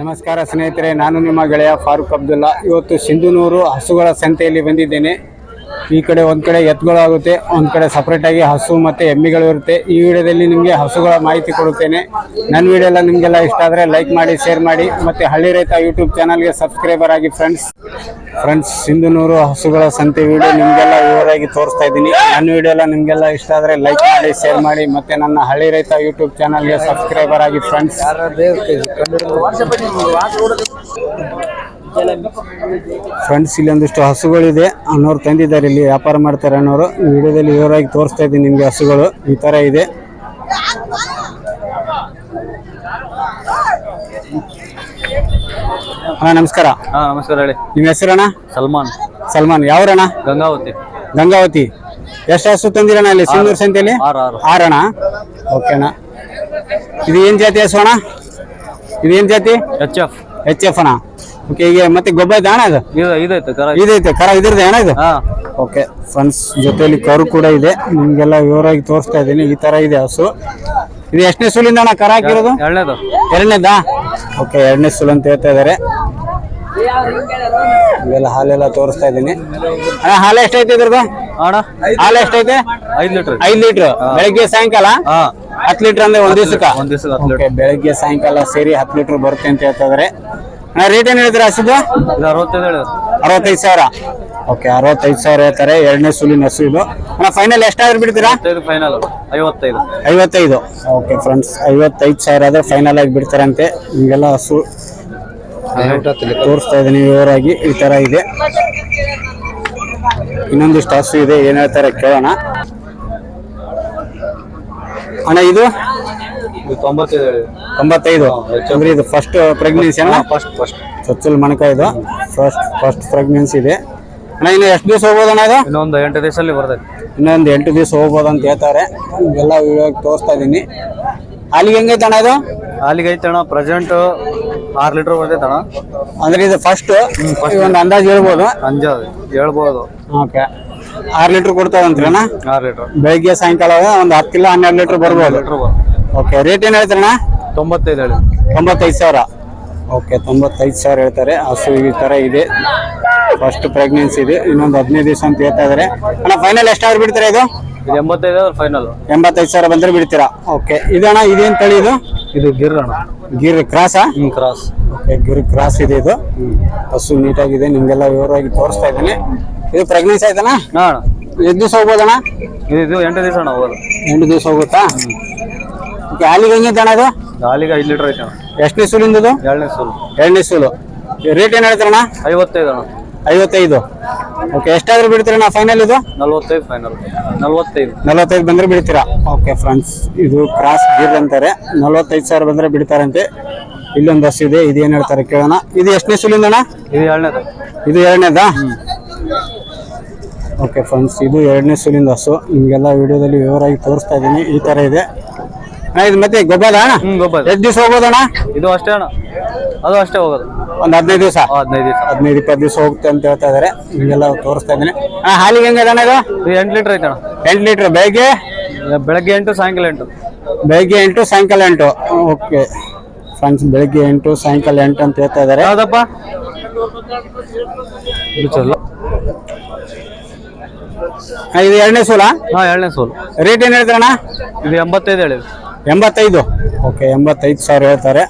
ನಮಸ್ಕಾರ ಸ್ನೇಹಿತರೆ ನಾನು ನಿಮ್ಮ ಗೆಳೆಯ ಫಾರೂಕ್ ಅಬ್ದುಲ್ಲಾ. ಇವತ್ತು ಸಿಂಧುನೂರು ಹಸುಗಳ ಸಂತೆಯಲ್ಲಿ ಬಂದಿದ್ದೇನೆ. ಈ ಕಡೆ ಒಂದು ಕಡೆ ಎತ್ತುಗಳಾಗುತ್ತೆ ಒಂದು ಕಡೆ ಸಪ್ರೇಟಾಗಿ ಹಸು ಮತ್ತು ಎಮ್ಮಿಗಳು ಇರುತ್ತೆ. ಈ ವಿಡಿಯೋದಲ್ಲಿ ನಿಮಗೆ ಹಸುಗಳ ಮಾಹಿತಿ ಕೊಡುತ್ತೇನೆ. ನನ್ನ ವಿಡಿಯೋ ಎಲ್ಲ ನಿಮಗೆಲ್ಲ ಇಷ್ಟ ಆದರೆ ಲೈಕ್ ಮಾಡಿ ಶೇರ್ ಮಾಡಿ, ಮತ್ತು ಹಳ್ಳಿ ರೈತ ಯೂಟ್ಯೂಬ್ ಚಾನಲ್ಗೆ ಸಬ್ಸ್ಕ್ರೈಬರ್ ಆಗಿ ಫ್ರೆಂಡ್ಸ್ ಫ್ರೆಂಡ್ಸ್ ಸಿಂಧುನೂರು ಹಸುಗಳ ಸಂತೆ ವಿಡಿಯೋ ನಿಮಗೆಲ್ಲ ವಿವರಾಗಿ ತೋರಿಸ್ತಾ ಇದ್ದೀನಿ. ನನ್ನ ವಿಡಿಯೋ ಎಲ್ಲ ನಿಮಗೆಲ್ಲ ಇಷ್ಟ ಆದರೆ ಲೈಕ್ ಮಾಡಿ ಶೇರ್ ಮಾಡಿ, ಮತ್ತು ನನ್ನ ಹಳ್ಳಿ ರೈತ ಯೂಟ್ಯೂಬ್ ಚಾನಲ್ಗೆ ಸಬ್ಸ್ಕ್ರೈಬರ್ ಆಗಿ ಫ್ರೆಂಡ್ಸ್ ಫ್ರೆಂಡ್ಸ್ ಇಲ್ಲಿ ಒಂದಿಷ್ಟು ಹಸುಗಳಿದೆ. ಅನ್ನೋರು ತಂದಿದ್ದಾರೆ ಇಲ್ಲಿ ವ್ಯಾಪಾರ ಮಾಡ್ತಾರೆ ಅನ್ನೋರು ವಿಡಿಯೋದಲ್ಲಿ ವಿವರವಾಗಿ ತೋರಿಸ್ತಾ ಇದ್ದೀನಿ ನಿಮಗೆ ಹಸುಗಳು. ಈ ಥರ ಇದೆ. ಅಣ್ಣ ನಮಸ್ಕಾರ. ಹಾ ನಮಸ್ಕಾರ ಹೇಳಿ. ನಿಮ್ಮ ಹೆಸರಣ್ಣ? ಸಲ್ಮಾನ್. ಸಲ್ಮಾನ್. ಯಾವ್ರಣ್ಣ? ಗಂಗಾವತಿ. ಗಂಗಾವತಿ. ಎಷ್ಟು ಹಸು ತಂದಿರಣ್ಣ ಇಲ್ಲಿ ಸಿಂಧೂರು ಸಂತೆಯಲ್ಲಿ ಆರು ಆರು. ಆರಣ್ಣ? ಓಕೆ ಅಣ್ಣ. ಇದು ಏನು ಜಾತಿ ಹಸು ಅಣ್ಣ? ಇದು ಏನು ಜಾತಿ? ಎಚ್ ಎಫ್ ಎಚ್ ಎಫ್ ಅಣ್ಣ. ಓಕೆ ಈಗ ಮತ್ತೆ ಗೊಬ್ಬರ ಅಣ್ಣ ಇದು ಇದು ಇದೈತೆ ಕರ ಇದೈತೆ ಕರ ಇದ್ರದ್ದು ಅಣ್ಣ ಇದು? ಹಾ. ಓಕೆ ಫ್ರೆಂಡ್ಸ್ ಜೊತೆಯಲ್ಲಿ ಕರು ಕೂಡ ಇದೆ. ನಿಮ್ಗೆಲ್ಲ ವಿವರವಾಗಿ ತೋರಿಸ್ತಾ ಇದ್ದೀನಿ. ಈ ತರ ಇದೆ ಹಸು. ಇದು ಎಷ್ಟನೇ ಸುಲಿಂದ ಅಣ್ಣ ಕರ ಹಾಕಿರೋದು? ಎರಡನೇದು. ಎರಡನೇದಾ? ಓಕೆ ಎರಡನೇ ಸುಲು ಅಂತ ಹೇಳ್ತಾ ಇದಾರೆ. ಇವೆಲ್ಲ ಹಾಲೆಲ್ಲ ತೋರಿಸ್ತಾ ಇದ್ದೀನಿ. ಅಣ್ಣ ಹಾಲು ಎಷ್ಟೈತೆ ಇದ್ರದ್ದು? ಅಣ್ಣ ಹಾಲು ಎಷ್ಟೈತೆ ಐದು ಲೀಟರ್. ಐದು ಲೀಟರ್. ಬೆಳಗ್ಗೆ ಸಾಯಂಕಾಲ? ಹಾ. ಹತ್ತು ಲೀಟರ್ ಅಂದ್ರೆ ಒಂದ್ ದಿವ್ಸಕ್ಕೆ? ಒಂದ್ ದಿವಸ ಓಕೆ ಬೆಳಗ್ಗೆ ಸಾಯಂಕಾಲ ಸೇರಿ ಹತ್ತು ಲೀಟರ್ ಬರುತ್ತೆ ಅಂತ ಹೇಳ್ತಾ ಇದಾರೆ. ರೇಟ್ ಏನ್ ಹೇಳ್ತೀರಾ ಹಸಿದು? ಇದು ಅರವತ್ತೈದು ಹೇಳಿ ಅರವತ್ತೈದು ಸಾವಿರ. ಓಕೆ ಅರವತ್ತೈದು ಸಾವಿರ ಹೇಳ್ತಾರೆ. ಎರಡನೇ ಸುಲಿನ ಹಸು ಇದು. ಅಣ್ಣ ಫೈನಲ್ ಎಷ್ಟಾದ್ರೂ ಬಿಡ್ತೀರಾ ಐವತ್ತೈದು ಫೈನಲ್ ಐವತ್ತೈದು. ಐವತ್ತೈದು. ಓಕೆ ಫ್ರೆಂಡ್ಸ್ ಐವತ್ತೈದು ಸಾವಿರ ಆದ್ರೆ ಫೈನಲ್ ಆಗಿ ಬಿಡ್ತಾರಂತೆ. ನಿಮಗೆಲ್ಲ ಹಸು ತೋರಿಸ್ತಾ ಇದ್ದೀನಿ ಇವರಾಗಿ ಈ ತರ ಇದೆ. ಇನ್ನೊಂದಿಷ್ಟು ಹಸು ಇದೆ ಏನ್ ಹೇಳ್ತಾರೆ ಕೇಳೋಣ. ಅಣ್ಣ ಇದು? ತೊಂಬತ್ತೈದು ತೊಂಬತ್ತೈದು? ಅಂದ್ರೆ ಇದು ಫಸ್ಟ್ ಪ್ರೆಗ್ನೆನ್ಸಿ ಅಣ್ಣ? ಫಸ್ಟ್ ಫಸ್ಟ್ ಚೊಚ್ಚಲ್ ಮಣಕ ಇದು ಫಸ್ಟ್ ಫಸ್ಟ್ ಪ್ರೆಗ್ನೆನ್ಸಿ ಇದೆ. ಅಣ್ಣ ಇನ್ನು ಎಷ್ಟು ದಿವಸ ಹೋಗ್ಬೋದಣ್ಣ ಇದು? ಇನ್ನೊಂದು ಎಂಟು ದಿವಸದಲ್ಲಿ ಬರ್ತೈತೆ. ಇನ್ನೊಂದು ಎಂಟು ದಿವಸ ಹೋಗ್ಬೋದು ಅಂತ ಹೇಳ್ತಾರೆ. ಎಲ್ಲ ವಿಡಿಯೋ ತೋರಿಸ್ತಾ ಇದ್ದೀನಿ. ಅಲ್ಲಿಗೆ ಹೆಂಗೈತೆ ಅಣ್ಣ ಇದು? ಅಲ್ಲಿಗೆ ಐತೆ ಅಣ್ಣ ಪ್ರೆಸೆಂಟ್ ಆರು ಲೀಟರ್ ಬರ್ತೈತೆ ಅಣ್ಣ. ಅಂದ್ರೆ ಇದು ಫಸ್ಟ್ ಒಂದು ಅಂದಾಜು ಹೇಳ್ಬೋದು? ಅಂಜ ಹೇಳ್ಬೋದು. ಓಕೆ. ಆರು ಲೀಟರ್ ಕೊಡ್ತಾವಂತ್ರಿ ಅಣ್ಣ? ಆರು ಲೀಟರ್ ಬೆಳಿಗ್ಗೆ ಸಾಯಂಕಾಲ ಒಂದು ಹತ್ತು ಕಿಲೋ ಹನ್ನೆರಡು ಲೀಟರ್ ಬರ್ಬೋದು. ಲೀಟರ್ ಬರ್ತದೆ ಓಕೆ ರೇಟ್ ಏನು ಹೇಳ್ತಾರಣ್ಣ ತೊಂಬತ್ತೈದು ಹೇಳಿ. ತೊಂಬತ್ತೈದು ಸಾವಿರ. ಓಕೆ ತೊಂಬತ್ತೈದು ಸಾವಿರ ಹೇಳ್ತಾರೆ. ಹಸು ಈ ಥರ ಇದೆ. ಫಸ್ಟ್ ಪ್ರೆಗ್ನೆನ್ಸಿ ಇದೆ. ಇನ್ನೊಂದು ಹದಿನೈದು ದಿವಸ ಅಂತ ಹೇಳ್ತಾ ಇದಾರೆ. ಅಣ್ಣ ಫೈನಲ್ ಎಷ್ಟಾದ್ರು ಬಿಡ್ತೀರಾ ಇದು? ಇದು ಎಂಬತ್ತೈದು ಫೈನಲ್ ಎಂಬತ್ತೈದು ಸಾವಿರ ಬಂದರೆ ಬಿಡ್ತೀರಾ? ಓಕೆ ಇದಣ್ಣ ಇದೇನು ತಳಿ ಇದು? ಇದು ಗಿರ್ ಅಣ್ಣ. ಗಿರ್ ಕ್ರಾಸಾ? ಹ್ಞೂ ಕ್ರಾಸ್. ಓಕೆ ಗಿರ್ ಕ್ರಾಸ್ ಇದೆ ಇದು. ಹಸು ನೀಟಾಗಿದೆ. ನಿಮಗೆಲ್ಲ ವಿವರವಾಗಿ ತೋರಿಸ್ತಾ ಇದ್ದೀನಿ. ಇದು ಪ್ರೆಗ್ನೆನ್ಸಿ ಆಯ್ತಣ್ಣ? ಹಾಂ ಎಷ್ಟು ದಿವಸ ಹೋಗ್ಬೋದಣ್ಣ? ಇದು ಎಂಟು ದಿವಸ ಅಣ್ಣ ಹೋಗೋದು. ಎಂಟು ದಿವಸ ಹೋಗುತ್ತಾ? ಹಾಲಿಗೆ ಹೆಂಗೈತೆ ಅಣ್ಣ ಅದು? ಹಾಲಿಗೆ ಐದು ಲೀಟರ್ ಐತೆ ಎಷ್ಟನೇ ಸೂಲಿಂದ ಇದು ಎರಡನೇ ಸೂಲು ಎರಡನೇ ಸೂಲು ರೇಟ್ ಏನು ಹೇಳ್ತಾರಣ್ಣ ಐವತ್ತೈದು ಅಣ್ಣ. ಐವತ್ತೈದು. ಓಕೆ ಎಷ್ಟಾದ್ರೂ ಬಿಡ್ತೀರಣ್ಣ ಫೈನಲ್ ಇದು? ನಲ್ವತ್ತೈದು ಫೈನಲ್ ನಲ್ವತ್ತೈದು. ನಲವತ್ತೈದು ಬಂದ್ರೆ ಬಿಡ್ತೀರಾ? ಓಕೆ ಫ್ರೆಂಡ್ಸ್ ಇದು ಕ್ರಾಸ್ ಗೀರ್ ಅಂತಾರೆ. ನಲವತ್ತೈದು ಸಾವಿರ ಬಂದ್ರೆ ಬಿಡ್ತಾರಂತೆ. ಇಲ್ಲೊಂದು ಬಸ್ ಇದೆ ಇದು ಏನು ಹೇಳ್ತಾರೆ ಕೇಳೋಣ. ಇದು ಎಷ್ಟನೇ ಸೂಲಿಂದ ಅಣ್ಣ? ಇದು ಎರಡನೇದು. ಇದು ಎರಡನೇದಾ? ಓಕೆ ಫ್ರೆಂಡ್ಸ್ ಇದು ಎರಡನೇ ಸೂಲಿಂದ ಹಸು. ನಿಮಗೆಲ್ಲ ವಿಡಿಯೋದಲ್ಲಿ ವಿವರವಾಗಿ ತೋರಿಸ್ತಾ ಇದ್ದೀನಿ. ಈ ಥರ ಇದೆ. ಇದು ಮತ್ತೆ ಗೊಬ್ಬರ ಅಣ್ಣ? ಹ್ಮ್ ಗೊಬ್ಬರ ಎಷ್ಟು ದಿವಸ ಹೋಗ್ಬೋದಣ್ಣ ಇದು ಅಷ್ಟೇ ಅಣ್ಣ. ಅದು ಅಷ್ಟೇ ಹೋಗೋದು. ಒಂದು ಹದಿನೈದು ದಿವಸ? ಹದಿನೈದು ದಿವಸ. ಹದಿನೈದು ಇಪ್ಪತ್ತು ದಿವಸ ಹೋಗುತ್ತೆ ಅಂತ ಹೇಳ್ತಾ ಇದಾರೆ. ಹಿಂಗೆಲ್ಲ ತೋರಿಸ್ತಾ ಇದ್ದೀನಿ. ಅಣ್ಣ ಹಾಲಿಗೆ ಹೆಂಗೆ ಅಣ್ಣ ಇದು? ಇದು ಎಂಟು ಲೀಟ್ರ್ ಐತೆ ಅಣ್ಣ. ಎಂಟು ಲೀಟ್ರ್ ಬೆಳಗ್ಗೆ? ಬೆಳಗ್ಗೆ ಎಂಟು ಸಾಯಂಕಾಲ ಎಂಟು. ಬೆಳಗ್ಗೆ ಎಂಟು ಸಾಯಂಕಾಲ ಎಂಟು. ಓಕೆ. ಫ್ರೆಂಡ್ಸ್ ಬೆಳಗ್ಗೆ ಎಂಟು ಸಾಯಂಕಾಲ ಎಂಟು ಅಂತ ಹೇಳ್ತಾ ಇದ್ದಾರೆ ಯಾವ್ದಪ್ಪ? ಇದು ಚಲೋ ಇದು ಎರಡನೇ ಸೂಲ? ಹಾ ಎರಡನೇ ಸೋಲು. ರೇಟ್ ಏನು ಹೇಳ್ತಾರಣ್ಣ ಇದು ಎಂಬತ್ತೈದು ಹೇಳಿ ಎಂಬತ್ತೈದು. ಓಕೆ ಎಂಬತ್ತೈದು ಸಾವಿರ ಹೇಳ್ತಾರೆ.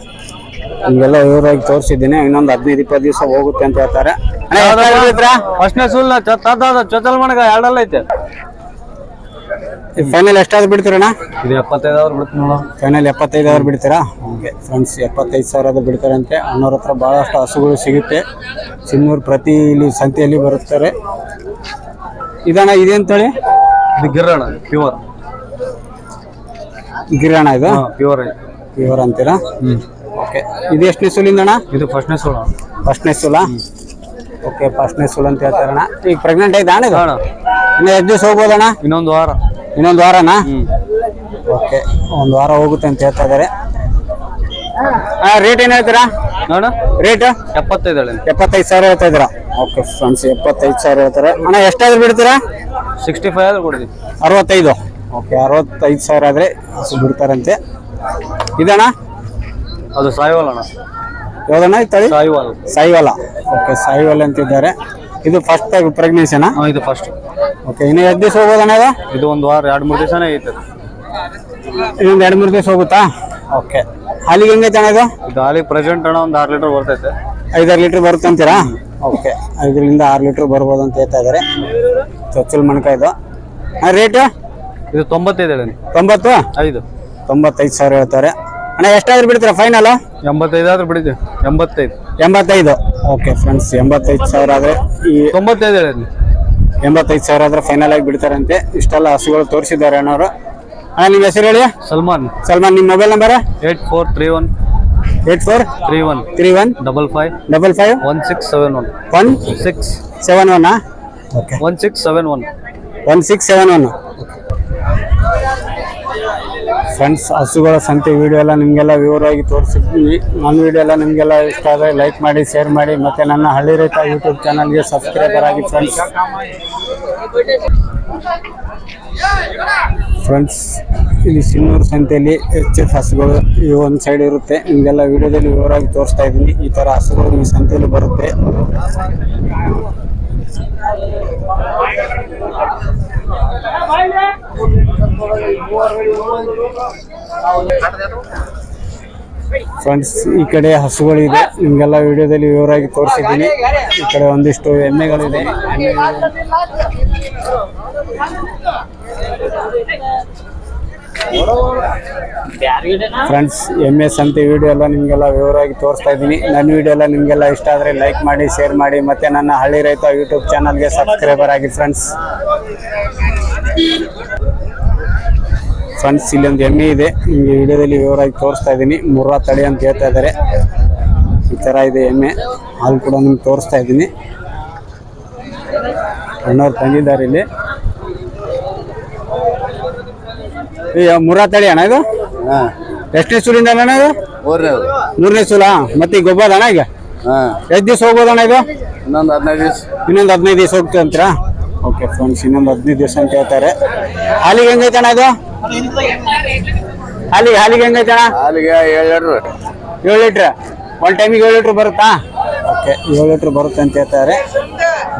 ನಿಮಗೆಲ್ಲ ವಿವರವಾಗಿ ತೋರಿಸಿದ್ದೀನಿ. ಇನ್ನೊಂದು ಹದಿನೈದು ಇಪ್ಪತ್ತು ದಿವಸ ಹೋಗುತ್ತೆ ಅಂತ ಹೇಳ್ತಾರೆ. ಅಣ್ಣ, ಎಷ್ಟಾದ್ರೂ ಬಿಡ್ತೀರಾ? ಫಸ್ಟ್ನೇ ಸೂಲ್ ಚೊಚ್ಚಲ್ ಮಣಗ ಎರಡಲ್ಲ ಐತೆ. ಫೈನಲ್ ಎಷ್ಟಾದ್ರು ಬಿಡ್ತೀರಣ್ಣ? ಇದು ಎಪ್ಪತ್ತೈದು ಅವ್ರು ಬಿಡ್ತೀನಿ ನೋಡು. ಫೈನಲ್ ಎಪ್ಪತ್ತೈದು ಅವ್ರು ಬಿಡ್ತೀರಾ? ಓಕೆ ಫ್ರೆಂಡ್ಸ್ ಎಪ್ಪತ್ತೈದು ಸಾವಿರ ಅದು ಬಿಡ್ತಾರಂತೆ. ಅಣ್ಣವ್ರ ಹತ್ರ ಭಾಳಷ್ಟು ಹಸುಗಳು ಸಿಗುತ್ತೆ. ಸಿನ್ನೂರು ಪ್ರತಿ ಇಲ್ಲಿ ಸಂತೆಯಲ್ಲಿ ಬರುತ್ತಾರೆ. ಇದಣ್ಣ ಇದೇಂತೇಳಿ? ಇದು ಗಿರಣ ಪ್ಯೂರ್ ಗಿರಣ ಇದು? ಪ್ಯೂರ್ ಪ್ಯೂರ್ ಅಂತೀರಾ? ಓಕೆ ಇದು ಎಷ್ಟನೇ ಸುಲಿಂದಣ್ಣ ಇದು ಫಸ್ಟ್ನೇ ಸೋಲು. ಫಸ್ಟ್ನೇ ಸುಲ? ಓಕೆ ಫಸ್ಟ್ನೇ ಸುಲ ಅಂತ ಹೇಳ್ತಾರಣ ಈಗ ಪ್ರೆಗ್ನೆಂಟ್ ಐತೆ ಅಣ್ಣ ಇದು? ಅಣ್ಣ. ಇನ್ನು ಎಷ್ಟು ದಿವಸ ಹೋಗ್ಬೋದಣ್ಣ ಇನ್ನೊಂದು ವಾರ. ಇನ್ನೊಂದು ವಾರನ? ಓಕೆ ಒಂದು ವಾರ ಹೋಗುತ್ತೆ ಅಂತ ಹೇಳ್ತಾ ಇದ್ದಾರೆ ರೇಟ್ ಏನು ಹೇಳ್ತೀರಾ? ನೋಡ ರೇಟ್ ಎಪ್ಪತ್ತೈದು ಎಪ್ಪತ್ತೈದು ಸಾವಿರ ಹೇಳ್ತಾ ಇದ್ದೀರಾ? ಓಕೆ ಫ್ರೆಂಡ್ಸ್ ಎಪ್ಪತ್ತೈದು ಸಾವಿರ ಹೇಳ್ತಾರೆ. ಅಣ್ಣ ಎಷ್ಟಾದ್ರೂ ಬಿಡ್ತೀರಾ? ಸಿಕ್ಸ್ಟಿ ಫೈವ್ ಆದ್ರೂ ಕೊಡ್ತೀವಿ ಅರವತ್ತೈದು. ಓಕೆ ಅರವತ್ತೈದು ಸಾವಿರ ಆದರೆ ಹಸು ಬಿಡ್ತಾರಂತೆ. ಇದಣ್ಣ? ಅದು ಸಾಯಿವಾಲ ಅಣ್ಣ. ಯಾವ್ದಣ್ಣ ಈ ತಳಿ? ಸಾಯಿವಾಲ್. ಸಾಯಿವಾಲ. ಓಕೆ ಸಾಯಿವಾಲ ಅಂತಿದ್ದಾರೆ ಇದು ಫಸ್ಟ್ ಪ್ರೆಗ್ನೆನ್ಸಿನಾ ಹಾಂ ಇದು ಫಸ್ಟ್ ಓಕೆ ಇನ್ನು ಎರಡು ದಿವಸ ಹೋಗೋದಣ್ಣ ಇದು? ಇದು ಒಂದು ವಾರ ಎರಡು ಮೂರು ದಿವಸನೇ ಐತೆ ಇನ್ನೊಂದು ಎರಡು ಮೂರು ದಿವಸ ಹೋಗುತ್ತಾ? ಓಕೆ. ಹಾಲಿಗೆ ಹೆಂಗೈತೆ ಅಣ್ಣ ಇದು? ಇದು ಹಾಲಿಗೆ ಪ್ರೆಸೆಂಟ್ ಅಣ್ಣ ಒಂದು ಆರು ಲೀಟರ್ ಬರ್ತೈತೆ. ಐದಾರು ಲೀಟ್ರ್ ಬರುತ್ತೆ ಅಂತೀರಾ? ಓಕೆ ಐದರಿಂದ ಆರು ಲೀಟ್ರ್ ಬರ್ಬೋದು ಅಂತ ಹೇಳ್ತಾ ಇದ್ದಾರೆ. ಚೊಚ್ಚಲ್ ಮಣ್ಕ ಹಾಂ ರೇಟು ಇದು ತೊಂಬತ್ತೈದು ಹೇಳಿ. ತೊಂಬತ್ತು? ಐದು. ತೊಂಬತ್ತೈದು ಸಾವಿರ ಹೇಳ್ತಾರೆ. ಅಣ್ಣ ಎಷ್ಟಾದ್ರೂ ಬಿಡ್ತೀರಾ ಫೈನಲ್ ಎಂಬತ್ತೈದು ಆದ್ರೂ ಬಿಡ್ತೀವಿ ಎಂಬತ್ತೈದು. ಎಂಬತ್ತೈದು. ಓಕೆ ಫ್ರೆಂಡ್ಸ್ ಎಂಬತ್ತೈದು ಸಾವಿರ ಆದರೆ ಈ ತೊಂಬತ್ತೈದು ಹೇಳಿ. ಎಂಬತ್ತೈದು ಸಾವಿರ ಆದರೆ ಫೈನಲ್ ಆಗಿ ಬಿಡ್ತಾರಂತೆ. ಇಷ್ಟೆಲ್ಲ ಹಸುಗಳು ತೋರಿಸಿದ್ದಾರೆ ಅಣ್ಣವರು ಅಣ್ಣ ನಿಮ್ಮ ಹೆಸರು ಹೇಳಿ? ಸಲ್ಮಾನ್. ಸಲ್ಮಾನ್ ನಿಮ್ಮ mobile number eight four three one. Eight four? Three one. Three one? Double five. Double five? One six seven one. One? Six. Seven one okay one six seven one. One six seven one. Friends ಹಸುಗಳ ಸಂತೆ video ಎಲ್ಲ ನಿಮಗೆಲ್ಲ ವಿವರವಾಗಿ ತೋರಿಸಿದ್ದೀನಿ ನನ್ನ video ಎಲ್ಲ ನಿಮಗೆಲ್ಲ ಇಷ್ಟ ಆದರೆ ಲೈಕ್ ಮಾಡಿ ಶೇರ್ ಮಾಡಿ, ಮತ್ತು ನನ್ನ ಹಳ್ಳಿ ರೈತ ಯೂಟ್ಯೂಬ್ ಚಾನಲ್ಗೆ ಸಬ್ಸ್ಕ್ರೈಬರ್ ಆಗಿ ಫ್ರೆಂಡ್ಸ್ ಫ್ರೆಂಡ್ಸ್ ಇಲ್ಲಿ ಸಿನ್ನೂರು ಸಂತೆಯಲ್ಲಿ ಎಫ್ ಹಸುಗಳು ಈ ಒಂದು ಸೈಡ್ ಇರುತ್ತೆ. ನಿಮಗೆಲ್ಲ ವಿಡಿಯೋದಲ್ಲಿ ವಿವರವಾಗಿ ತೋರಿಸ್ತಾ ಇದ್ದೀನಿ. ಈ ಥರ ಹಸುಗಳು ಈ ಸಂತೆಯಲ್ಲಿ ಬರುತ್ತೆ. ಫ್ರೆಂಡ್ಸ್ ಈ ಕಡೆ ಹಸುಗಳಿದೆ. ನಿಮಗೆಲ್ಲ ವಿಡಿಯೋದಲ್ಲಿ ವಿವರವಾಗಿ ತೋರಿಸಿದ್ದೀನಿ. ಈ ಕಡೆ ಒಂದಿಷ್ಟು ಎಮ್ಮೆಗಳಿದೆ. ಫ್ರೆಂಡ್ಸ್ ಎಂ ಎಸ್ ಅಂತ ವಿಡಿಯೋ ಎಲ್ಲ ನಿಮಗೆಲ್ಲ ವಿವರವಾಗಿ ತೋರಿಸ್ತಾ ಇದ್ದೀನಿ. ನನ್ನ ವಿಡಿಯೋ ಎಲ್ಲ ನಿಮಗೆಲ್ಲ ಇಷ್ಟ ಆದರೆ ಲೈಕ್ ಮಾಡಿ ಶೇರ್ ಮಾಡಿ, ಮತ್ತು ನನ್ನ ಹಳ್ಳಿ ರೈತ ಯೂಟ್ಯೂಬ್ ಚಾನಲ್ಗೆ ಸಬ್ಸ್ಕ್ರೈಬರ್ ಆಗಿ ಫ್ರೆಂಡ್ಸ್ ಫ್ರೆಂಡ್ಸ್ ಒಂದು ಎಮ್ಮೆ ಇದೆ. ನಿಮಗೆ ವಿಡಿಯೋದಲ್ಲಿ ವಿವರವಾಗಿ ತೋರಿಸ್ತಾ ಇದ್ದೀನಿ. ಮುರ್ರಾ ತಳಿ ಅಂತ ಹೇಳ್ತಾ ಇದ್ದಾರೆ. ಈ ಥರ ಇದೆ ಎಮ್ಮೆ. ಹಾಲು ಕೂಡ ನಿಮ್ಗೆ ತೋರಿಸ್ತಾ ಇದ್ದೀನಿ. ಅಣ್ಣವ್ರು ತಂದಿದ್ದಾರೆ ಇಲ್ಲಿ. ಮುರ್ರಾ ತಳಿ ಅಣ್ಣ ಇದು? ಎಷ್ಟನೇ ಸೂಲಿಂದ ಅಣ್ಣ ಇದು? ಮೂರನೇ ಮೂರನೇ ಸೂಲ? ಮತ್ತೆ ಈಗ ಗೊಬ್ಬರ ಅಣ್ಣ ಈಗ? ಎಷ್ಟು ದಿವಸ ಹೋಗ್ಬೋದಣ್ಣ ಇದು? ಇನ್ನೊಂದು ಹದಿನೈದು ದಿವಸ. ಇನ್ನೊಂದು ಹದಿನೈದು ದಿವಸ ಹೋಗ್ತೀವಿ ಅಂತೀರಾ ಓಕೆ ಫ್ರೆಂಡ್ಸ್ ಇನ್ನೊಂದು ಹದಿನೈದು ದಿವಸ ಅಂತ ಹೇಳ್ತಾರೆ. ಹಾಲಿಗೆ ಹೆಂಗೈತೆ ಅಣ್ಣ ಇದು? ಹಾಲಿಗೆ ಹಾಲಿಗೆ ಹೆಂಗೈತೆ ಅಣ್ಣ ಹಾಲಿಗೆ ಏಳು ಲೀಟ್ರ್. ಏಳು ಲೀಟ್ರ್? ಒನ್ ಟೈಮಿಗೆ ಏಳು ಲೀಟ್ರ್ ಬರುತ್ತಾ? ಓಕೆ. ಏಳು ಲೀಟ್ರ್ ಬರುತ್ತೆ ಅಂತ ಹೇಳ್ತಾರೆ.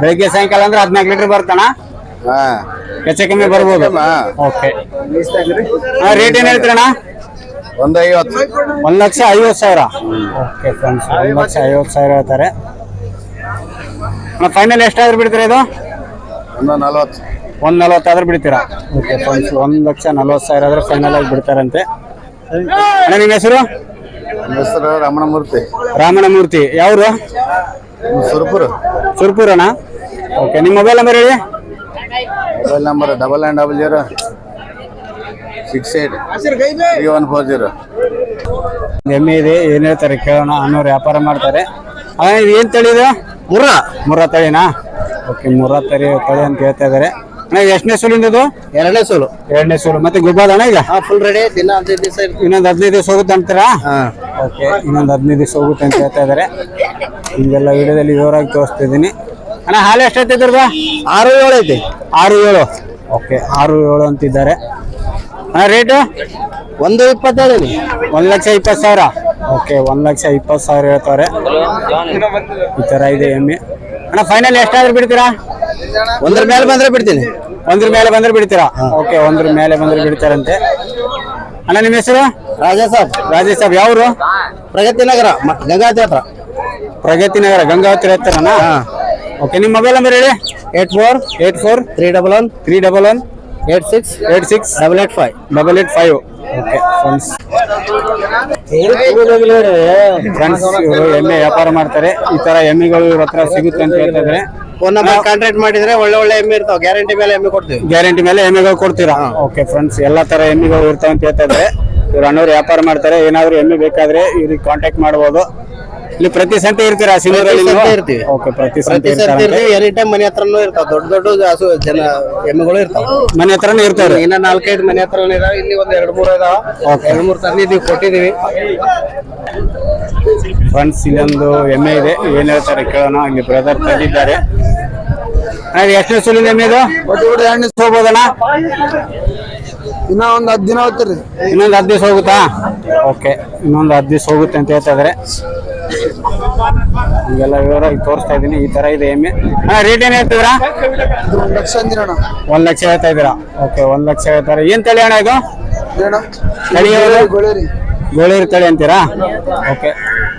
ಬೆಳಿಗ್ಗೆ ಸಾಯಂಕಾಲ ಅಂದ್ರೆ ಹದಿನಾಲ್ಕು ಲೀಟ್ರ್ ಬರುತ್ತಣ್ಣ? ಹಾಂ. ಹೆಚ್ಚು ಕಮ್ಮಿ ಬರ್ಬೋದು. ಓಕೆ. ರೇಟ್ ಏನು ಹೇಳ್ತೀರಣ್ಣ? ಒಂದು ಐವತ್ತು. ಒಂದು ಲಕ್ಷ ಐವತ್ತು ಸಾವಿರ. ಓಕೆ ಫ್ರೆಂಡ್ಸ್ ಒಂದು ಲಕ್ಷ ಐವತ್ತು ಸಾವಿರ ಹೇಳ್ತಾರೆ. ಫೈನಲ್ ಎಷ್ಟಾದ್ರು ಬಿಡ್ತಾರೆ ಇದು? ಒಂದು ನಲ್ವತ್ತು. ಒಂದು ನಲ್ವತ್ತಾದ್ರೂ ಬಿಡ್ತೀರಾ? ಓಕೆ ಫ್ರೆಂಡ್ಸ್ ಒಂದು ಲಕ್ಷ ನಲ್ವತ್ತು ಸಾವಿರ ಆದ್ರೆ ಫೈನಲ್ ಆಗಿ ಬಿಡ್ತಾರಂತೆ. ಅಣ್ಣ ನಿಮ್ಮ ಹೆಸರು? ನಮ್ಮ ಹೆಸರು ರಮಣಮೂರ್ತಿ ರಾಮನಮೂರ್ತಿ ಯಾವರು? ಸುರ್ಪುರ. ಅಣ್ಣ. ಓಕೆ ನಿಮ್ಮ ಮೊಬೈಲ್ ನಂಬರ್ ಹೇಳಿ? Mobile number double nine double zero six eight three one four zero ಎಮ್ಮೆ ಇದೆ ಏನ್ ಹೇಳ್ತಾರೆ ಕೇಳೋಣ ಅನ್ನೋರು ವ್ಯಾಪಾರ ಮಾಡ್ತಾರೆ. ಅಣ್ಣ ಇದು ಏನು ತಳಿ ಇದು? ಮುರ್ರಾ. ಮುರ್ರಾ ತಳಿನಾ? ಓಕೆ ಮುರ್ರಾ ತಳಿ ತಳಿ ಅಂತ ಹೇಳ್ತಾ ಇದ್ದಾರೆ ಅಣ್ಣ ಎಷ್ಟನೇ ಸೂಲಿಂದ ಇದು? ಎರಡನೇ ಸೋಲು. ಎರಡನೇ ಸೋಲು. ಮತ್ತೆ ಗುಬ್ಬಾದ ಅಣ್ಣ ಈಗ? ಫುಲ್ ರೆಡಿ ದಿನ ಹದಿನೈದು ದಿವಸ ಇನ್ನೊಂದು ಹದಿನೈದು ದಿವಸ ಹೋಗುತ್ತೆ ಅಂತೀರಾ? ಓಕೆ ಇನ್ನೊಂದು ಹದಿನೈದು ದಿವಸ ಹೋಗುತ್ತೆ ಅಂತ ಹೇಳ್ತಾ ಇದ್ದಾರೆ ನಿಮಗೆಲ್ಲ ವಿಡಿಯೋದಲ್ಲಿ ವಿವರವಾಗಿ ತೋರಿಸ್ತಿದ್ದೀನಿ ಅಣ್ಣ ಹಾಲು ಎಷ್ಟೈತೆ ದುರ್ಗ? ಆರು ಏಳು ಐತಿ. ಆರು ಏಳು. ಓಕೆ ಆರು ಏಳು ಅಂತಿದ್ದಾರೆ. ಅಣ್ಣ ರೇಟು ಒಂದು ಇಪ್ಪತ್ತೇಳು ಒಂದು ಲಕ್ಷ ಇಪ್ಪತ್ತು ಸಾವಿರ. ಓಕೆ ಒಂದು ಲಕ್ಷ ಇಪ್ಪತ್ತು ಸಾವಿರ ಹೇಳ್ತಾರೆ. ಈ ಥರ ಇದೆ ಎಮ್ಮೆ. ಅಣ್ಣ ಫೈನಲ್ ಎಷ್ಟಾದ್ರೂ ಬಿಡ್ತೀರಾ? ಒಂದ್ರ ಮೇಲೆ ಬಂದ್ರೆ ಬಿಡ್ತೀನಿ. ಒಂದ್ರ ಮೇಲೆ ಬಂದ್ರೆ ಬಿಡ್ತೀರಾ? ಓಕೆ ಒಂದ್ರ ಮೇಲೆ ಬಂದ್ರೆ ಬಿಡ್ತಾರಂತೆ. ಅಣ್ಣ ನಿಮ್ಮ ಹೆಸರು? ರಾಜಾ ಸಾಬ್ ರಾಜೇಶ್ ಸಾಬ್ ಯಾವರು? ಪ್ರಗತಿ ನಗರ ಗಂಗಾವತಿ ಹತ್ರ. ಪ್ರಗತಿ ನಗರ ಗಂಗಾವತಿ ಹತ್ರನಾ ಓಕೆ ನಿಮ್ಮ ಮೊಬೈಲ್ ನಂಬರ್ ಹೇಳಿ. Eight four eight four three double one three double one eight six eight six double eight five. Double eight five. Okay friends friends ಇವರು ಎಮ್ಮೆ ವ್ಯಾಪಾರ ಮಾಡ್ತಾರೆ. ಈ ತರ ಎಮ್ಮೆಗಳು ಇವ್ರ ಹತ್ರ ಸಿಗುತ್ತೆ ಅಂತ ಹೇಳ್ತಾ ಇದ್ದಾರೆ. ಫೋನ್ ನಂಬರ್ ಕಾಂಟ್ಯಾಕ್ಟ್ ಮಾಡಿದ್ರೆ ಒಳ್ಳೆ ಒಳ್ಳೆ ಎಮ್ಮೆ ಇರ್ತಾವ. ಗ್ಯಾರಂಟಿ ಮೇಲೆ ಎಮ್ಮೆ ಕೊಡ್ತೀವಿ. ಗ್ಯಾರಂಟಿ ಮೇಲೆ ಎಮ್ಮೆಗಳು ಕೊಡ್ತೀರಾ? ಓಕೆ ಫ್ರೆಂಡ್ಸ್ ಎಲ್ಲಾ ತರ ಎಮ್ಮೆಗಳು ಇರ್ತಾವ ಅಂತ ಹೇಳ್ತಾ ಇದ್ರೆ ಇವ್ರು ಅಣ್ಣವ್ರು ವ್ಯಾಪಾರ ಮಾಡ್ತಾರೆ. ಏನಾದ್ರು ಎಮ್ಮೆ ಬೇಕಾದ್ರೆ ಇವ್ರಿಗೆ ಕಾಂಟ್ಯಾಕ್ಟ್ ಮಾಡಬಹುದು ಇಲ್ಲಿ ಪ್ರತಿ ಸಂತೆ ಇರ್ತೀರಾ ಸಿಂಧೂರಲ್ಲಿ ಪ್ರತಿ ನೀವು? ಸಂತೆ ಇರ್ತೀವಿ. ಓಕೆ ಪ್ರತಿ ಸಂತೆ ಪ್ರತಿ ಸರ್ತಿ ಎನಿ ಟೈಮ್ ಮನೆ ಹತ್ರನೂ ಇರ್ತಾವ. ದೊಡ್ಡ ದೊಡ್ಡ ಹಸು ಜನ ಎಮ್ಮೆಗಳು ಇರ್ತಾವ. ಮನೆ ಹತ್ರನೇ ಇರ್ತಾರೆ. ಇನ್ನ ನಾಲ್ಕೈದು ಮನೆ ಹತ್ರ ಇದಾವ. ಇಲ್ಲಿ ಒಂದ್ ಎರಡ್ ಮೂರ್ ಇದಾವ. Okay. ಎರಡ್ ಮೂರ್ ತಂದಿದೀವಿ ಕೊಟ್ಟಿದೀವಿ ಫ್ರೆಂಡ್ಸ್ ಇಲ್ಲೊಂದು ಎಮ್ಮೆ ಇದೆ. ಏನ್ ಹೇಳ್ತಾರೆ ಕೇಳೋಣ. ಇಲ್ಲಿ ಬ್ರದರ್ ತಂದಿದ್ದಾರೆ. ಅಣ್ಣ, ಇದು ಎಷ್ಟನೇ ಸುಲಿನ ಎಮ್ಮೆ ಇದು? ಹೋಗ್ಬೋದಣ್ಣ? ಇನ್ನ ಒಂದ್ ಹತ್ತು ದಿನ ಹೋಗ್ತೀರಿ ಇನ್ನೊಂದು ಹತ್ತು ದಿವಸ ಹೋಗುತ್ತಾ? ಓಕೆ ಇನ್ನೊಂದು ಹತ್ತು ದಿವಸ ಹೋಗುತ್ತೆ ಅಂತ ಹೇಳ್ತಾ ಇದಾರೆ. ಹೀಗೆಲ್ಲ ವಿವರವಾಗಿ ತೋರಿಸ್ತಾ ಇದ್ದೀನಿ. ಈ ತರ ಇದೆ ಎಮ್ಮೆ. ಅಣ್ಣ ರೇಟ್ ಏನ್ ಹೇಳ್ತಿದ್ರಾ ಲಕ್ಷ ಅಂದಿರೋಣ ಒಂದ್ ಲಕ್ಷ ಹೇಳ್ತಾ ಇದ್ದೀರಾ? ಓಕೆ ಒಂದ್ ಲಕ್ಷ ಹೇಳ್ತಾರೆ ಏನ್ ತಳಿ ಅಣ್ಣ ಇದು? ತಳಿ ಗೋಳೇರಿ ಗೊಳೇರಿ ತಳಿ ಅಂತೀರಾ? ಓಕೆ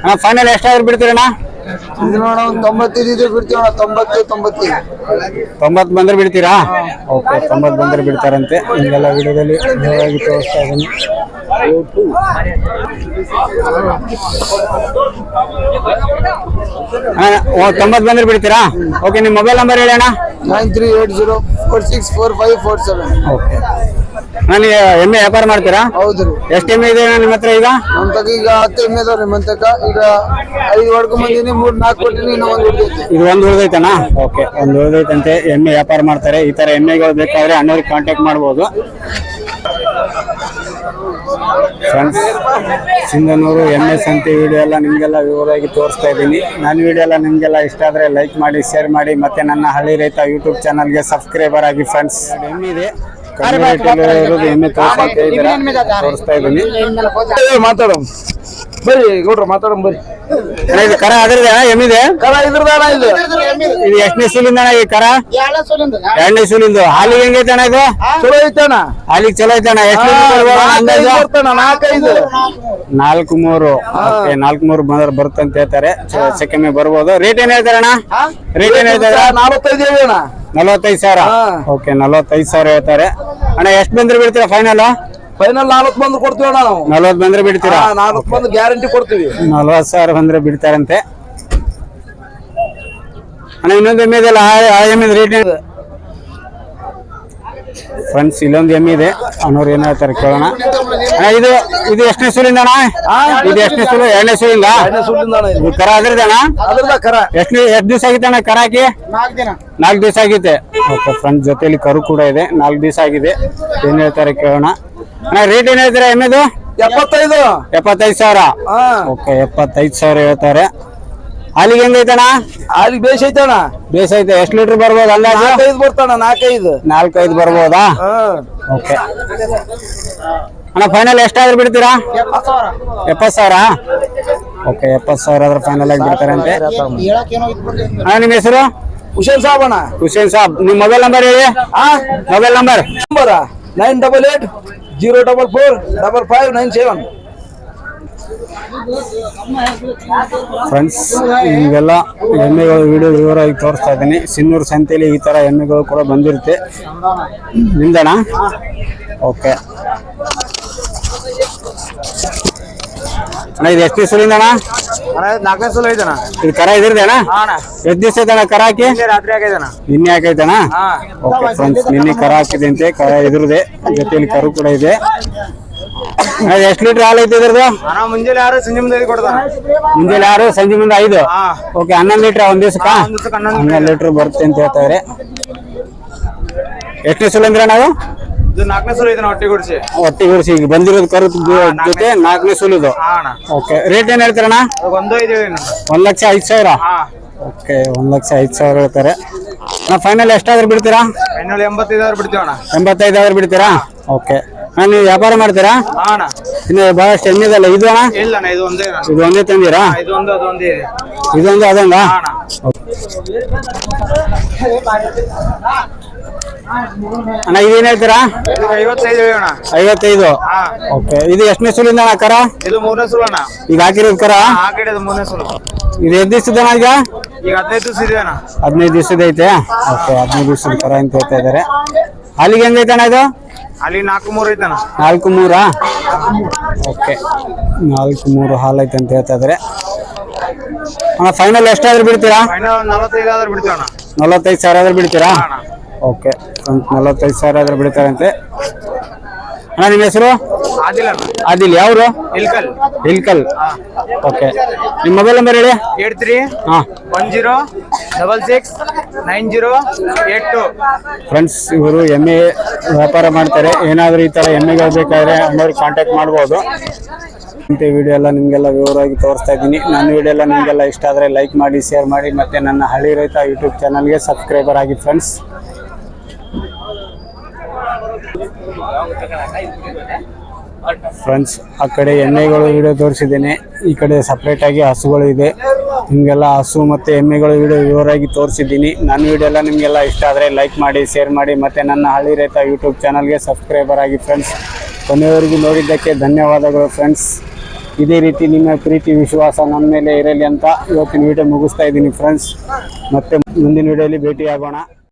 ಅಣ್ಣ ಫೈನಲ್ ಎಷ್ಟಾದ್ರೂ ಬಿಡ್ತೀರಣ್ಣ ಇದು ನೋಡ ಒಂದು ತೊಂಬತ್ತೈದು ಇದ್ರೆ ಬಿಡ್ತೀವಿ ಅಣ್ಣ ತೊಂಬತ್ತು ತೊಂಬತ್ತೈದು. ತೊಂಬತ್ತು ಬಂದ್ರೆ ಬಿಡ್ತೀರಾ? ಓಕೆ ತೊಂಬತ್ತು ಬಂದ್ರೆ ಬಿಡ್ತಾರಂತೆ. ಹಿಂಗೆಲ್ಲ ವಿಡಿಯೋದಲ್ಲಿ ನೇರವಾಗಿ ತೋರಿಸ್ತಾ ಇದ್ದೀನಿ. ತೊಂಬತ್ತು ಬಂದ್ರೆ ಬಿಡ್ತೀರಾ? ಓಕೆ ನಿಮ್ಮ ಮೊಬೈಲ್ ನಂಬರ್ ಹೇಳೋಣ ಅಣ್ಣ. Nine three eight zero four six four five four seven. Okay. ನಾನು ಎಮ್ಮೆ ವ್ಯಾಪಾರ ಮಾಡ್ತೀರಾ? ಹೌದು ಎಷ್ಟು ಎಮ್ಮೆ ಇದೆ ನಿಮ್ಮ ಹತ್ರ ಈಗ? ನಮ್ಮ ತಗ ಈಗ ಹತ್ತು ಎಮ್ಮೆ ಅದಾವ ರೀ ಮಂತಕ ಈಗ ಐದು ಹೊಡ್ಕೊಂಡ್ ಬಂದೀನಿ ಮೂರ್ ನಾಲ್ಕು ಕೊಟ್ಟಿನಿ ಇನ್ನೂ ಒಂದು ಉಳಿದೈತಿ. ಇದು ಒಂದು ಉಳಿದೈತನಾ ಓಕೆ ಒಂದು ಉಳಿದೈತಂತೆ. ಎಮ್ಮೆ ವ್ಯಾಪಾರ ಮಾಡ್ತಾರೆ. ಈ ತರ ಎಮ್ಮೆಗಳು ಬೇಕಾದ್ರೆ ಅಣ್ಣವ್ರಿಗೆ ಕಾಂಟ್ಯಾಕ್ಟ್ ಮಾಡ್ಬೋದು. ಫ್ರೆಂಡ್ಸ್ ಸಿಂಧನೂರು ಎಮ್ಮೆ ಸಂತೆ ವಿಡಿಯೋ ಎಲ್ಲ ನಿಮಗೆಲ್ಲ ವಿವರವಾಗಿ ತೋರಿಸ್ತಾ ಇದ್ದೀನಿ. ನನ್ನ ವಿಡಿಯೋ ಎಲ್ಲ ನಿಮಗೆಲ್ಲ ಇಷ್ಟ ಆದರೆ ಲೈಕ್ ಮಾಡಿ ಶೇರ್ ಮಾಡಿ ಮತ್ತೆ ನನ್ನ ಹಳ್ಳಿ ರೈತ ಯೂಟ್ಯೂಬ್ ಚಾನಲ್ಗೆ ಸಬ್ಸ್ಕ್ರೈಬರ್ ಆಗಿ ಫ್ರೆಂಡ್ಸ್ ಎಮ್ಮೆ ತೋರಿಸ್ತಾ ಇದ್ದೀನಿ. ಮಾತಾಡಮ್. ಬರ್ರಿ ಗೌಡ್ರ ಬರ್ರಿ. ಅಣ್ಣ, ಇದು ಕರ ಅದ್ರದ್ದು ಎಮ್ಮಿದೆ ಕರ ಇದ್ರದಾನ ಇದು. ಇದು. ಎಷ್ಟನೇ ಸೂಲಿಂದ ಅಣ್ಣ ಈ ಕರ? ಎರಡನೇ ಸೂಲಿಂದ. ಹಾಲಿಗೆ ಹೆಂಗೈತೆ ಅಣ್ಣ ಇದು? ಚಲೋ ಐತಣ್ಣ ಹಾಲಿಗೆ ಚಲೋ ಎಷ್ಟು ಬರ್ತಾನ ನಾಲ್ಕೈದು ನಾಲ್ಕು ಮೂರು. ನಾಲ್ಕು ಮೂರು ಬಂದ್ರೆ ಬರುತ್ತಂತ ಹೇಳ್ತಾರೆ. ಚೆಕ್ಕಮ್ಮೆ ಬರ್ಬೋದು. ರೇಟ್ ಏನ್ ಹೇಳ್ತಾರಣ್ಣ ರೇಟ್ ಏನ್ ಹೇಳ್ತಾರೆ? ನಾಲ್ಕೈದು ಹೇಳಿ ಅಣ್ಣ. ನಲವತ್ತೈದು ಸಾವಿರ. ಓಕೆ ನಲವತ್ತೈದು ಸಾವಿರ ಹೇಳ್ತಾರೆ. ಅಣ್ಣ ಎಷ್ಟು ಬಂದ್ರೆ ಬಿಡ್ತೀರಾ ಫೈನಲ್ ಫೈನಲ್ ನಾಲ್ಕು ಬಂದು ಕೊಡ್ತೀವಿ ಅಣ್ಣ ನಾವು. ನಲವತ್ತು ಬಂದ್ರೆ ಬಿಡ್ತೀರಾ ನಾಲ್ಕು ಬಂದು ಗ್ಯಾರಂಟಿ ಕೊಡ್ತೀವಿ. ನಲವತ್ತು ಸಾವಿರ ಬಂದ್ರೆ ಬಿಡ್ತಾರಂತೆ ಅಣ್ಣ ಇನ್ನೊಂದು ಎಮ್ಮೆ ಇದೆಯಲ್ಲ ಆ ಎಮ್ಮೆ ರೇಟ್ ಫ್ರೆಂಡ್ಸ್ ಇಲ್ಲೊಂದು ಎಮ್ಮೆ ಇದೆ. ಅನ್ನೋರು ಏನ್ ಹೇಳ್ತಾರೆ ಕೇಳೋಣ. ಅಣ್ಣ ಇದು ಇದು ಎಷ್ಟನೇ ಸೂರಿಂದ ಅಣ್ಣ? ಇದು ಎಷ್ಟನೇ ಸೂರು ಎರಡನೇ ಸೂರಿಂದ ಇದು. ಕರ ಆದ್ರೆ ಅದ್ರದ ಕರ. ಎಷ್ಟು ಎಷ್ಟು ದಿವಸ ಆಗಿತ್ತು ಅಣ್ಣ ಕರ ಹಾಕಿ? ನಾಲ್ಕು ದಿನ. ನಾಲ್ಕು ದಿವಸ ಆಗೈತೆ ಓಕೆ ಫ್ರೆಂಡ್ಸ್ ಜೊತೆಲಿ ಕರು ಕೂಡ ಇದೆ. ನಾಲ್ಕು ದಿವಸ ಆಗಿದೆ. ಏನ್ ಹೇಳ್ತಾರೆ ಕೇಳೋಣ. ಅಣ್ಣ ರೇಟ್ ಏನ್ ಹೇಳ್ತೀರಾ ಎಮ್ಮೆದು ಎಪ್ಪತ್ತೈದು. ಎಪ್ಪತ್ತೈದು ಸಾವಿರ. ಹಾ. ಓಕೆ ಎಪ್ಪತ್ತೈದು ಸಾವಿರ ಹೇಳ್ತಾರೆ. ಹಾಲಿಗೆ ಹೆಂಗೈತಣ ಅಲ್ಲಿ ಬೇಸ್ ಐತಣ ಬೇಸ್ ಐತೆ. ಎಷ್ಟು ಲೀಟರ್ ಬರ್ಬೋದು ಅಂದಾಜು? ನಾಲ್ಕೈದು ಬರ್ತಾನ ನಾಲ್ಕೈದು. ನಾಲ್ಕೈದು ಬರ್ಬೋದಾ? ಓಕೆ. ಅಣ್ಣ ಫೈನಲ್ ಎಷ್ಟಾದ್ರೂ ಬಿಡ್ತೀರಾ? ಎಪ್ಪತ್ತು ಸಾವಿರ? ಓಕೆ ಎಪ್ಪತ್ತು ಸಾವಿರ ಆದ್ರೆ ಫೈನಲ್ ಆಗಿ ಬಿಡ್ತಾರಂತೆ. ಅಣ್ಣ ನಿಮ್ಮ ಹೆಸರು? ಹುಷೇನ್ ಸಾಬ್ ಅಣ್ಣ. ಹುಸೇನ್ ಸಾಬ್. ನಿಮ್ಮ ಮೊಬೈಲ್ ನಂಬರ್ ಹೇಳಿ. Mobile number number nine double eight zero double four double five nine seven friends ಇವೆಲ್ಲ ಎಮ್ಮೆಗಳು ವಿಡಿಯೋ ವಿವರವಾಗಿ ತೋರಿಸ್ತಾ ಇದ್ದೀನಿ. ಸಿನ್ನೂರು ಸಂತೆಯಲ್ಲಿ ಈ ಥರ ಎಮ್ಮೆಗಳು ಕೂಡ ಬಂದಿರುತ್ತೆ. ನಿಂದಣ ಓಕೆ ಅಣ್ಣ ಇದು ಎಷ್ಟು ದಿವಸದಿಂದ ಅಣ್ಣ? ನಾಲ್ಕನೇ ಸಲ ಐತಣ್ಣ ಇದು ಕರ ಇದ್ರದೇನ ಅಣ್ಣ? ಎಷ್ಟು ದಿವಸ ಐತಣ್ಣ ಕರ ಹಾಕಿ? ರಾತ್ರಿ ನಿನ್ನೆ ಹಾಕೈತಣ್ಣ ಹಾ. ಓಕೆ ಫ್ರೆಂಡ್ಸ್ ನಿನ್ನೆ ಕರ ಹಾಕಿದೆ ಅಂತೆ ಕರ ಇದ್ರದೆ. ಜೊತೆಯಲ್ಲಿ ಕರು ಕೂಡ ಇದು. ಎಷ್ಟು ಲೀಟರ್ ಹಾಲು ಐತೆ ಇದ್ರದ್ದು? ಅಣ್ಣ ಮುಂಜಾನೆ ಯಾರು ಸಂಜೆ ಮುಂದೆ ಕೊಡ್ತಾನ ಮುಂಜಾನೆ ಆರು ಸಂಜೆ ಮುಂದೆ ಐದು? ಹಾ. ಓಕೆ ಹನ್ನೊಂದು ಲೀಟರ್ ಒಂದ್ ದಿವಸಕ್ಕ? ಒಂದ್ ದಿವ್ಸಕ್ಕೆ ಹನ್ನೊಂದು ಲೀಟರ್. ಬರುತ್ತೆ ಅಂತ ಹೇಳ್ತಾರೆ ಎಷ್ಟನೇ ಸಲ ಅಂದ್ರೆ ನಾವು? ಇದು ನಾಲ್ಕನೇ ಸಲ ಐತಣ್ಣ ಹೊಟ್ಟೆ ಗುಡಿಸಿ. ಒಟ್ಟಿ ಗುಡಿಸಿ ಈಗ ಬಂದಿರೋದು ಕರು ಜೊತೆ ನಾಲ್ಕನೇ ಸುಲಿದು. ಹಾ ಅಣ್ಣ. ಓಕೆ ರೇಟ್ ಏನ್ ಹೇಳ್ತಾರಣ್ಣ? ಒಂದು ಐದು ಹೇಳಿ ಒಂದ್ ಲಕ್ಷ ಐದು ಸಾವಿರ? ಹಾ. ಓಕೆ ಒಂದ್ ಲಕ್ಷ ಐದು ಸಾವಿರ ಹೇಳ್ತಾರೆ. ನಾ ಫೈನಲ್ ಎಷ್ಟಾದ್ರೂ ಬಿಡ್ತೀರಾ? ಅಣ್ಣ. ಎಂಬತ್ತೈದು ಆದ್ರೂ ಬಿಡ್ತೀರಾ? ಓಕೆ ನಾನು ನೀವು ವ್ಯಾಪಾರ ಮಾಡ್ತೀರಾ? ಅಣ್ಣ. ಇನ್ನು ಬಹಳಷ್ಟು ಇದು ಅಣ್ಣ? ಇಲ್ಲ ಅಣ್ಣ ಇದು ಒಂದೇ ಅಣ್ಣ. ಇದು ಒಂದೇ ತಂದಿರಾ? ಇದು ಒಂದು ಇದೆ. ಇದೊಂದು ಅದೊಂದ? ಅಣ್ಣ. ಅಣ್ಣ ಇದೇನ್ ಹೇಳ್ತೀರಾ? ಇದು ಐವತ್ತೈದು ಹೇಳಿ ಅಣ್ಣ. ಐವತ್ತೈದು. ಹಾ. ಓಕೆ ಇದು ಎಷ್ಟನೇ ಸುಲಿಂದ ಅಣ್ಣ ಕರ? ಇದು ಮೂರನೇ ಸಲ ಅಣ್ಣ. ಈಗ ಹಾಕಿರೋದು ಕರ? ಆ ಕಡೆ ಇದು ಮೂರನೇ ಇದು ದಿವಸದ ಈಗ? ಈಗ ಹದಿನೈದು ದಿವಸ ಇದೆ ಅಣ್ಣ. ಹದಿನೈದು ದಿವಸದ ಐತೆ? ಓಕೆ ಹದಿನೈದು ದಿವಸದ ಕರ ಅಂತ ಹೇಳ್ತಾ ಇದ್ದಾರೆ. ಅಲ್ಲಿಗೆ ಹೆಂಗೈತೆ ಅಣ್ಣ ಇದು? ಅಲ್ಲಿ ನಾಲ್ಕು ಮೂರು ಐತಣ ನಾಲ್ಕು ಮೂರಾ? ಓಕೆ. ನಾಲ್ಕು ಮೂರು ಹಾಲು ಐತೆ ಅಂತ ಹೇಳ್ತಾ ಇದ್ದಾರೆ ಅಣ್ಣ ಫೈನಲ್ ಎಷ್ಟಾದ್ರೂ ಬಿಡ್ತೀರಾ? ನಲವತ್ತೈದು ಆದ್ರೆ ಬಿಡ್ತೀವಿ ಅಣ್ಣ ನಲವತ್ತೈದು ಸಾವಿರ ಆದ್ರೂ ಬಿಡ್ತೀರಾ? ಓಕೆ. ನಲವತ್ತೈದು ಸಾವಿರ ಆದ್ರೂ ಬಿಡ್ತಾರಂತೆ. ಅಣ್ಣ ನಿಮ್ಮ ಹೆಸರು? ಆದಿಲ್ ಆದಿಲ್ ಯಾವ್ರು? ಇಲ್ಕಲ್ ಇಲ್ಕಲ್ ಓಕೆ. ನಿಮ್ಮ ಮೊಬೈಲ್ ನಂಬರ್ ಹೇಳಿ? ಏಟ್ ತ್ರೀ ಹಾಂ. One zero double six nine zero eight two. Friends ಇವರು ಎಮ್ಮೆ ವ್ಯಾಪಾರ ಮಾಡ್ತಾರೆ. ಏನಾದರೂ ಈ ಥರ ಎಮ್ಮೆಗಳು ಬೇಕಾದರೆ ಅಣ್ಣವ್ರಿಗೆ ಕಾಂಟ್ಯಾಕ್ಟ್ ಮಾಡ್ಬೋದು. ಇಂಥ ವಿಡಿಯೋ ಎಲ್ಲ ನಿಮಗೆಲ್ಲ ವಿವರವಾಗಿ ತೋರಿಸ್ತಾ ಇದ್ದೀನಿ. ನನ್ನ ವಿಡಿಯೋ ಎಲ್ಲ ನಿಮಗೆಲ್ಲ ಇಷ್ಟ ಆದರೆ ಲೈಕ್ ಮಾಡಿ ಶೇರ್ ಮಾಡಿ ಮತ್ತು ನನ್ನ ಹಳ್ಳಿ ರೈತ ಯೂಟ್ಯೂಬ್ ಚಾನಲ್ಗೆ ಸಬ್ಸ್ಕ್ರೈಬರ್ ಆಗಿ ಫ್ರೆಂಡ್ಸ್ ಫ್ರೆಂಡ್ಸ್ ಆ ಕಡೆ ಎಣ್ಣೆಗಳು ವಿಡಿಯೋ ತೋರಿಸಿದ್ದೇನೆ. ಈ ಕಡೆ ಸಪ್ರೇಟಾಗಿ ಹಸುಗಳು ಇದೆ. ನಿಮಗೆಲ್ಲ ಹಸು ಮತ್ತು ಎಮ್ಮೆಗಳು ವಿಡಿಯೋ ವಿವರಾಗಿ ತೋರಿಸಿದ್ದೀನಿ. ನನ್ನ ವಿಡಿಯೋ ಎಲ್ಲ ನಿಮಗೆಲ್ಲ ಇಷ್ಟ ಆದರೆ ಲೈಕ್ ಮಾಡಿ ಶೇರ್ ಮಾಡಿ, ಮತ್ತು ನನ್ನ ಹಳ್ಳಿ ರೈತ ಯೂಟ್ಯೂಬ್ ಚಾನಲ್ಗೆ ಸಬ್ಸ್ಕ್ರೈಬರ್ ಆಗಿ ಫ್ರೆಂಡ್ಸ್ ಕೊನೆಯವರೆಗೂ ನೋಡಿದ್ದಕ್ಕೆ ಧನ್ಯವಾದಗಳು ಫ್ರೆಂಡ್ಸ್ ಇದೇ ರೀತಿ ನಿಮ್ಮ ಪ್ರೀತಿ, ವಿಶ್ವಾಸ ನನ್ನ ಮೇಲೆ ಇರಲಿ ಅಂತ ಇವತ್ತಿನ ವಿಡಿಯೋ ಮುಗಿಸ್ತಾ ಇದ್ದೀನಿ ಫ್ರೆಂಡ್ಸ್ ಮತ್ತೆ ಮುಂದಿನ ವಿಡಿಯೋಲಿ ಭೇಟಿಯಾಗೋಣ.